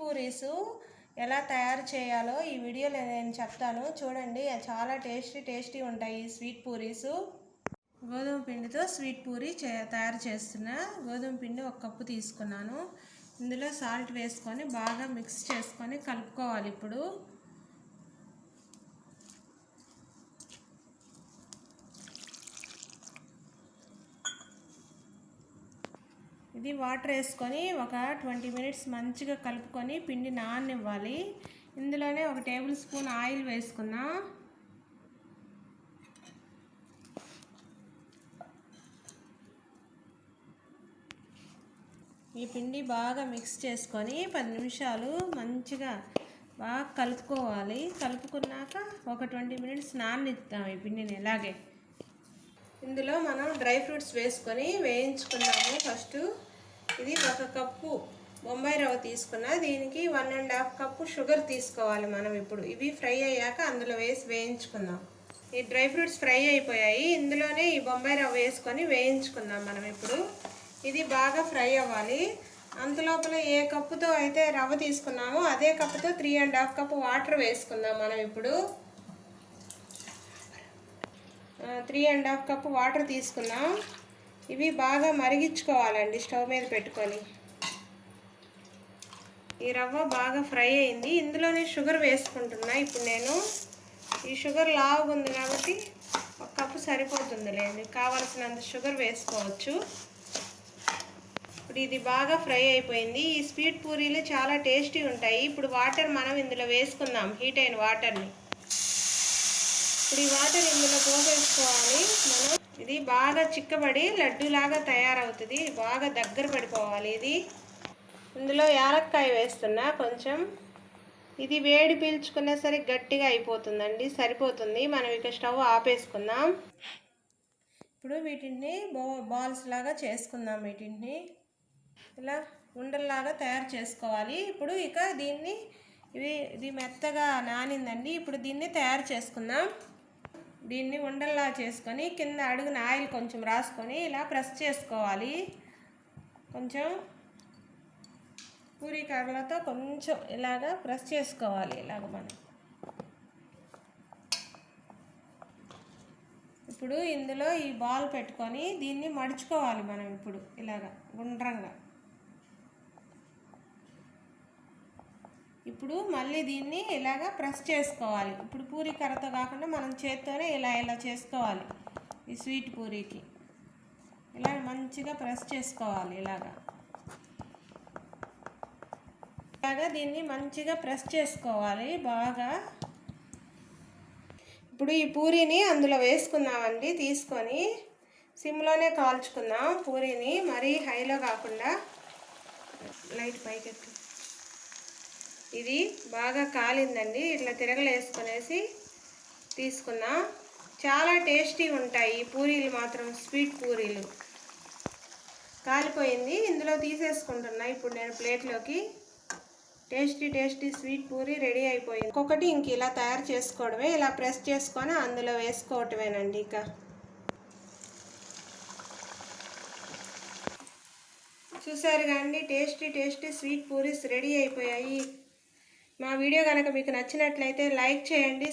పూరీసు ఎలా తయారు చేయాలో ఈ వీడియోలో నేను చెప్తాను. చూడండి చాలా టేస్టీ టేస్టీ ఉంటాయి ఈ స్వీట్ పూరీసు. గోధుమ పిండితో స్వీట్ పూరి చే తయారు చేస్తున్నా గోధుమ పిండి ఒక కప్పు తీసుకున్నాను. ఇందులో సాల్ట్ వేసుకొని బాగా మిక్స్ చేసుకొని కలుపుకోవాలి ఇప్పుడు. ఇది వాటర్ వేసుకొని ఒక ట్వంటీ మినిట్స్ మంచిగా కలుపుకొని పిండి నాననివ్వాలి. ఇందులోనే ఒక టేబుల్ స్పూన్ ఆయిల్ వేసుకున్నా. ఈ పిండి బాగా మిక్స్ చేసుకొని పది నిమిషాలు మంచిగా బాగా కలుపుకోవాలి. కలుపుకున్నాక ఒక ట్వంటీ మినిట్స్ నాననిద్దాం ఈ పిండిని ఇలాగే. ఇందులో మనం డ్రై ఫ్రూట్స్ వేసుకొని వేయించుకున్నాము ఫస్ట్ ఇది ఒక కప్పు బొంబాయి రవ్వ తీసుకున్న దీనికి one and half cup sugar తీసుకోవాలి మనం ఇప్పుడు. ఇవి ఫ్రై అయ్యాక అందులో వేసి వేయించుకుందాం. ఈ డ్రై ఫ్రూట్స్ ఫ్రై అయిపోయాయి. ఇందులోనే ఈ బొంబాయి రవ్వ వేసుకొని వేయించుకుందాం మనం ఇప్పుడు. ఇది బాగా ఫ్రై అవ్వాలి. అంతలోపల ఏ కప్పుతో అయితే రవ్వ తీసుకున్నామో అదే కప్పుతో three and half cup water వేసుకుందాం మనం ఇప్పుడు. Three and half cup water తీసుకున్నాం. ఇవి బాగా మరిగించుకోవాలండి స్టవ్ మీద పెట్టుకొని. ఈ రవ్వ బాగా ఫ్రై అయింది. ఇందులోనే షుగర్ వేసుకుంటున్నా. ఇప్పుడు నేను ఈ షుగర్ లావుగా ఉంది కాబట్టి ఒక కప్పు సరిపోతుంది లేదు కావలసినంత షుగర్ వేసుకోవచ్చు. ఇప్పుడు ఇది బాగా ఫ్రై అయిపోయింది. ఈ స్వీట్ పూరీలు చాలా టేస్టీ ఉంటాయి. ఇప్పుడు వాటర్ మనం ఇందులో వేసుకుందాం. హీట్ అయిన వాటర్ని. ఇప్పుడు ఈ వాటర్ ఇందులో పోసేసుకోవాలి. మనం ఇది బాగా చిక్కబడి లడ్డూలాగా తయారవుతుంది. బాగా దగ్గర పడిపోవాలి ఇది. ఇందులో యాలక్కాయ వేస్తున్నా కొంచెం. ఇది వేడి పీల్చుకునే సరే గట్టిగా అయిపోతుందండి సరిపోతుంది. మనం ఇక స్టవ్ ఆపేసుకుందాం. ఇప్పుడు వీటిని బో బాల్స్ లాగా చేసుకుందాం వీటిని. ఇలా ఉండల్లాగా తయారు చేసుకోవాలి. ఇప్పుడు ఇక దీన్ని ఇవి ఇది మెత్తగా నానిందండి. ఇప్పుడు దీన్ని తయారు చేసుకుందాం. దీన్ని ఉండల్లా చేసుకొని కింద అడుగున ఆయిల్ కొంచెం రాసుకొని ఇలా ప్రెస్ చేసుకోవాలి. కొంచెం పూరీ కర్రలతో కొంచెం ఇలాగా ప్రెస్ చేసుకోవాలి ఇలాగ మనం. ఇప్పుడు ఇందులో ఈ బాల్ పెట్టుకొని దీన్ని మడుచుకోవాలి మనం ఇప్పుడు ఇలాగా గుండ్రంగా. ఇప్పుడు మళ్ళీ దీన్ని ఇలాగా ప్రెస్ చేసుకోవాలి. ఇప్పుడు పూరి కర్రతో కాకుండా మనం చేత్తోనే ఇలా ఇలా చేసుకోవాలి. ఈ స్వీట్ పూరీకి. ఇలా మంచిగా ప్రెస్ చేసుకోవాలి ఇలాగా. ఇలాగా దీన్ని మంచిగా ప్రెస్ చేసుకోవాలి బాగా. ఇప్పుడు ఈ పూరీని అందులో వేసుకుందామండి. తీసుకొని సిమ్లోనే కాల్చుకుందాం పూరీని. మరీ హైలో కాకుండా. లైట్ పైకెత్తు. ఇది బాగా కాలిందండి. ఇట్లా తిరగలేసుకునేసి తీసుకున్నా. చాలా టేస్టీ ఉంటాయి ఈ పూరీలు మాత్రం స్వీట్ పూరీలు. కాలిపోయింది. ఇందులో తీసేసుకుంటున్నా. ఇప్పుడు నేను ప్లేట్లోకి tasty tasty sweet puri ready అయిపోయింది. ఒక్కొక్కటి ఇంక ఇలా తయారు చేసుకోవడమే. ఇలా ప్రెస్ చేసుకొని అందులో వేసుకోవటమేనండి ఇక. చూసారు కానీ tasty tasty sweet puris ready అయిపోయాయి. మా వీడియో కనుక మీకు నచ్చినట్లయితే లైక్ చేయండి